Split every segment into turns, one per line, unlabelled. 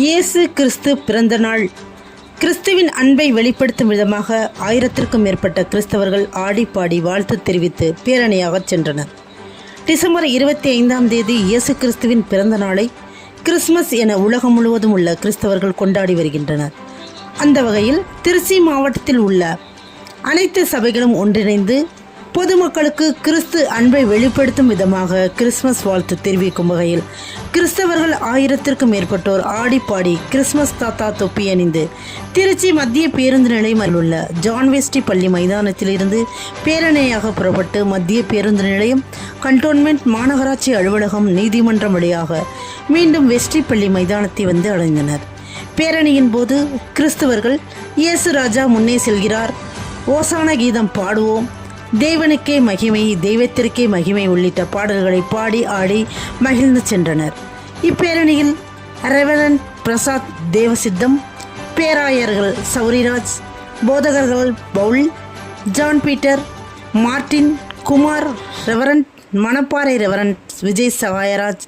இயேசு கிறிஸ்து பிறந்த நாள். கிறிஸ்துவின் அன்பை வெளிப்படுத்தும் விதமாக ஆயிரத்திற்கும் மேற்பட்ட கிறிஸ்தவர்கள் ஆடிப்பாடி வாழ்த்து தெரிவித்து பேரணியாக சென்றனர். டிசம்பர் இருபத்தி ஐந்தாம் தேதி இயேசு கிறிஸ்துவின் பிறந்த நாளை கிறிஸ்மஸ் என உலகம் முழுவதும் உள்ள கிறிஸ்தவர்கள் கொண்டாடி வருகின்றனர். அந்த வகையில் திருச்சி மாவட்டத்தில் உள்ள அனைத்து சபைகளும் ஒன்றிணைந்து பொதுமக்களுக்கு கிறிஸ்து அன்பை வெளிப்படுத்தும் விதமாக கிறிஸ்துமஸ் வாழ்த்து தெரிவிக்கும் வகையில் கிறிஸ்தவர்கள் ஆயிரத்திற்கும் மேற்பட்டோர் ஆடிப்பாடி கிறிஸ்மஸ் தாத்தா தொப்பி அணிந்து திருச்சி மத்திய பேருந்து நிலையம் உள்ள ஜான் வெஸ்டி பள்ளி மைதானத்திலிருந்து பேரணியாக புறப்பட்டு மத்திய பேருந்து நிலையம் கண்டோன்மெண்ட் மாநகராட்சி அலுவலகம் நீதிமன்றம் வழியாக மீண்டும் வெஸ்டி பள்ளி மைதானத்தை வந்து அடைந்தனர். பேரணியின் போது கிறிஸ்தவர்கள் இயேசு ராஜா முன்னே செல்கிறார். ஓசான கீதம் பாடுவோம். தேவனுக்கே மகிமை தெய்வத்திற்கே மகிமை உள்ளிட்ட பாடல்களை பாடி ஆடி மகிழ்ந்து சென்றனர். இப்பேரணியில் ரெவரன் பிரசாத் தேவசித்தம் பேராயர்கள் சௌரிராஜ் போதகர்கள் Paul John Peter Martin Kumar reverend Manapparai reverend Vijay Sahayaraj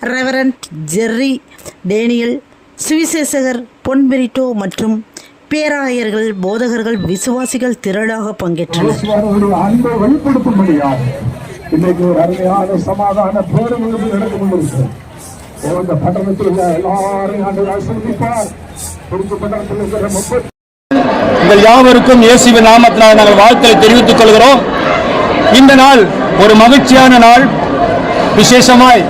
reverend Jerry Daniel சுவிசேஷகர் பொன்பிரிட்டோ மற்றும் பேராயர்கள் போதகர்கள் விசுவாசிகள் திரளாக பங்கேற்றனர்.
இன்னைக்கு ஒரு அருமையான சமாதான பேரணிவு நடந்து கொண்டிருக்கிறது. இந்த பட்டணத்தில் உள்ள எல்லாரையும் ஆண்டு ஆசிர்வதிப்பார். குறிப்பு பட்டணத்தில் இருக்கிற முப்பத்தி
உங்கள் யாவருக்கும் இயேசுவின் நாமத்தினால் நாங்கள் வாழ்த்தை தெரிவித்துக் கொள்கிறோம். இந்த நாள் ஒரு மகிழ்ச்சியான நாள். விசேஷமாய்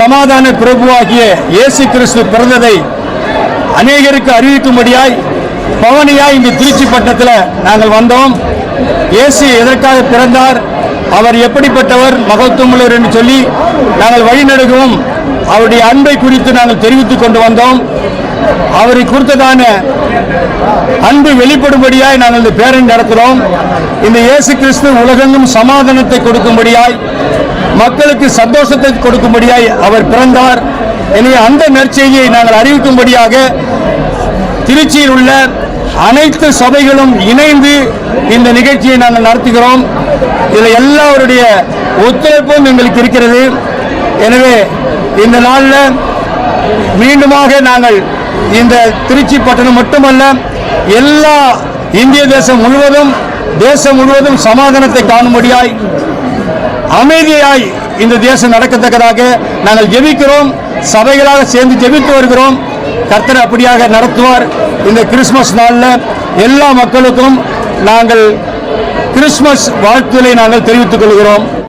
சமாதான பிரபுவாகிய இயேசு கிறிஸ்து பிறந்ததை அநேகருக்கு அறிவிக்கும்படியாய் பவனியா இங்கு திருச்சி பட்டணத்தில் நாங்கள் வந்தோம். இயேசு எதற்காக பிறந்தார் அவர் எப்படிப்பட்டவர் மகத்துவமுள்ளவர் என்று சொல்லி நாங்கள் வழிநடுகவும் அவருடைய அன்பை குறித்து நாங்கள் தெரிவித்துக் கொண்டு வந்தோம். அவரை குறித்ததான அன்பு வெளிப்படும்படியாய் நாங்கள் இந்த பேரணி நடத்துகிறோம். இந்த இயேசு கிறிஸ்து உலகெங்கும் சமாதானத்தை கொடுக்கும்படியாய் மக்களுக்கு சந்தோஷத்தை கொடுக்கும்படியாய் அவர் பிறந்தார். எனவே அந்த நற்செய்தியை நாங்கள் அறிவிக்கும்படியாக திருச்சியில் உள்ள அனைத்து சபைகளும் இணைந்து இந்த நிகழ்ச்சியை நாங்கள் நடத்துகிறோம். இதில் எல்லாருடைய ஒத்துழைப்பும் எங்களுக்கு இருக்கிறது. எனவே இந்த நாளில் மீண்டுமாக நாங்கள் இந்த திருச்சி பட்டணம் மட்டுமல்ல எல்லா இந்திய தேசம் முழுவதும் தேசம் முழுவதும் சமாதானத்தை காணும்படியாய் அமைதியாய் இந்த தேசம் நடக்கத்தக்கதாக நாங்கள் ஜெபிக்கிறோம். சபைகளாக சேர்ந்து ஜெபித்து வருகிறோம். கர்த்தர் அப்படியாக நடத்துவார். இந்த கிறிஸ்மஸ் நாளில் எல்லா மக்களுக்கும் நாங்கள் கிறிஸ்மஸ் வாழ்த்துதலை நாங்கள் தெரிவித்துக் கொள்கிறோம்.